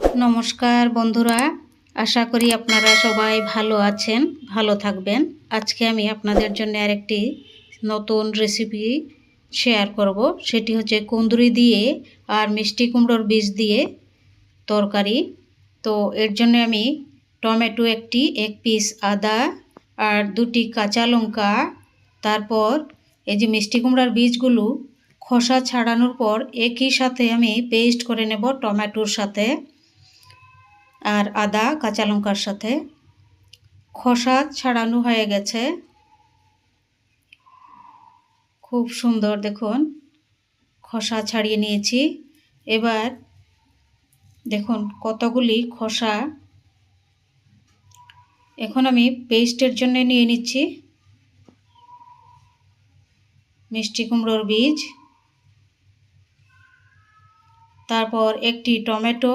নমস্কার বন্ধুরা, আশা করি আপনারা সবাই ভালো আছেন, ভালো থাকবেন। আজকে আমি আপনাদের জন্য আরেকটি নতুন রেসিপি শেয়ার করব। সেটি হচ্ছে কুন্দুরি দিয়ে আর মিষ্টি কুমড়োর বীজ দিয়ে তরকারি। তো এর জন্য আমি টমেটো একটি, এক পিস আদা আর দুটি কাঁচা লঙ্কা। তারপর এই যে মিষ্টি কুমড়ার বীজগুলো খোসা ছাড়ানোর পর একই সাথে আমি পেস্ট করে নেব টমেটোর সাথে। আর আদা, কাঁচা লঙ্কার সাথে। খোসা ছাড়ানো হয়ে গেছে। খুব সুন্দর, দেখুন। খোসা ছাড়িয়ে নিয়েছি। এবার দেখুন কতগুলি খোসা। এখন আমি পেস্টের জন্য নিয়ে নিচ্ছি। মিষ্টি কুমড়োর বীজ। তারপর একটি টমেটো।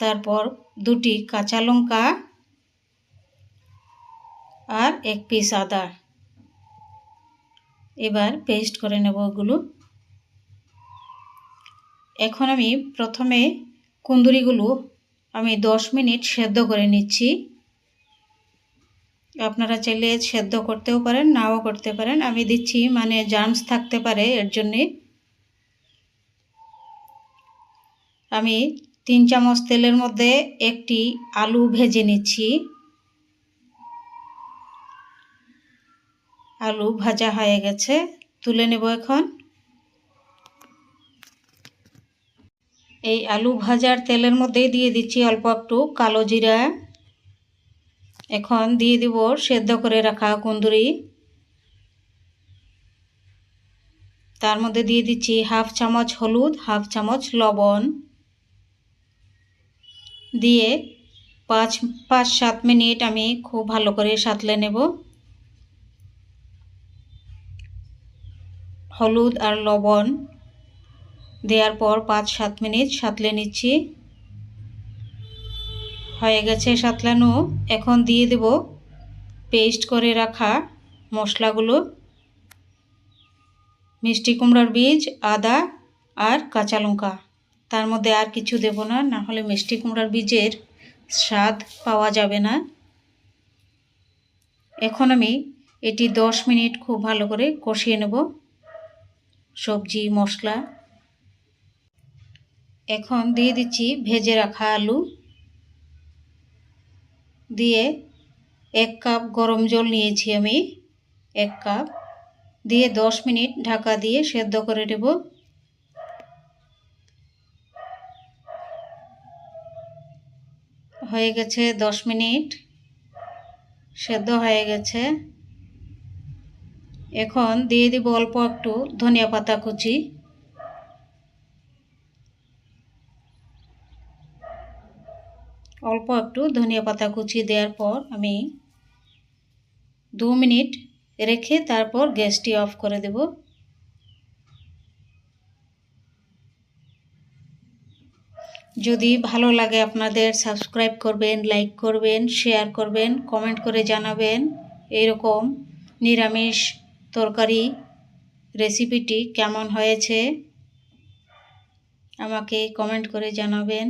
তারপর দুটি কাঁচা লঙ্কা আর এক পিস আদা। এবার পেস্ট করে নেব ওগুলো। এখন আমি প্রথমে কুন্দুরিগুলো আমি দশ মিনিট সেদ্ধ করে নিচ্ছি। আপনারা চাইলে সেদ্ধ করতেও পারেন, নাও করতে পারেন। আমি দিচ্ছি মানে জার্মস থাকতে পারে, এর জন্যে। আমি তিন চামচ তেলের মধ্যে একটি আলু ভেজে নিচ্ছি। আলু ভাজা হয়ে গেছে, তুলে নেব এখন। এই আলু ভাজার তেলের মধ্যেই দিয়ে দিচ্ছি অল্প একটু কালো জিরা। এখন দিয়ে দিব সেদ্ধ করে রাখা কুন্দুরি। তার মধ্যে দিয়ে দিচ্ছি হাফ চামচ হলুদ, হাফ চামচ লবণ। দিয়ে পাঁচ পাঁচ, সাত মিনিট আমি খুব ভালো করে সাঁতলে নেব। হলুদ আর লবণ দেওয়ার পর পাঁচ, সাত মিনিট সাঁতলে নিচ্ছি। হয়ে গেছে সাতলানো। এখন দিয়ে দেব পেস্ট করে রাখা মশলাগুলো। মিষ্টি কুমড়ার বীজ, আদা আর কাঁচা লঙ্কা। তার মধ্যে আর কিছু দেব না না হলে মিষ্টি কুমড়ার বীজের স্বাদ পাওয়া যাবে না। এখন আমি এটি দশ মিনিট খুব ভালো করে কষিয়ে নেব। সবজি, মশলা। এখন দিয়ে দিচ্ছি ভেজে রাখা আলু। দিয়ে এক কাপ গরম জল নিয়েছি আমি, এক কাপ। দিয়ে দশ মিনিট ঢাকা দিয়ে সেদ্ধ করে নেব। হয়ে গেছে দশ মিনিট। সেদ্ধ হয়ে গেছে। এখন দিয়ে দিব অল্প একটু ধনিয়া পাতা কুচি। অল্প একটু ধনিয়া পাতা কুচি দেওয়ার পর আমি দু মিনিট রেখে তারপর গ্যাসটি অফ করে দেব। যদি ভালো লাগে আপনাদের সাবস্ক্রাইব করবেন লাইক করবেন শেয়ার করবেন কমেন্ট করে জানাবেন এরকম নিরামিষ তরকারি রেসিপিটি কেমন হয়েছে, আমাকে কমেন্ট করে জানাবেন।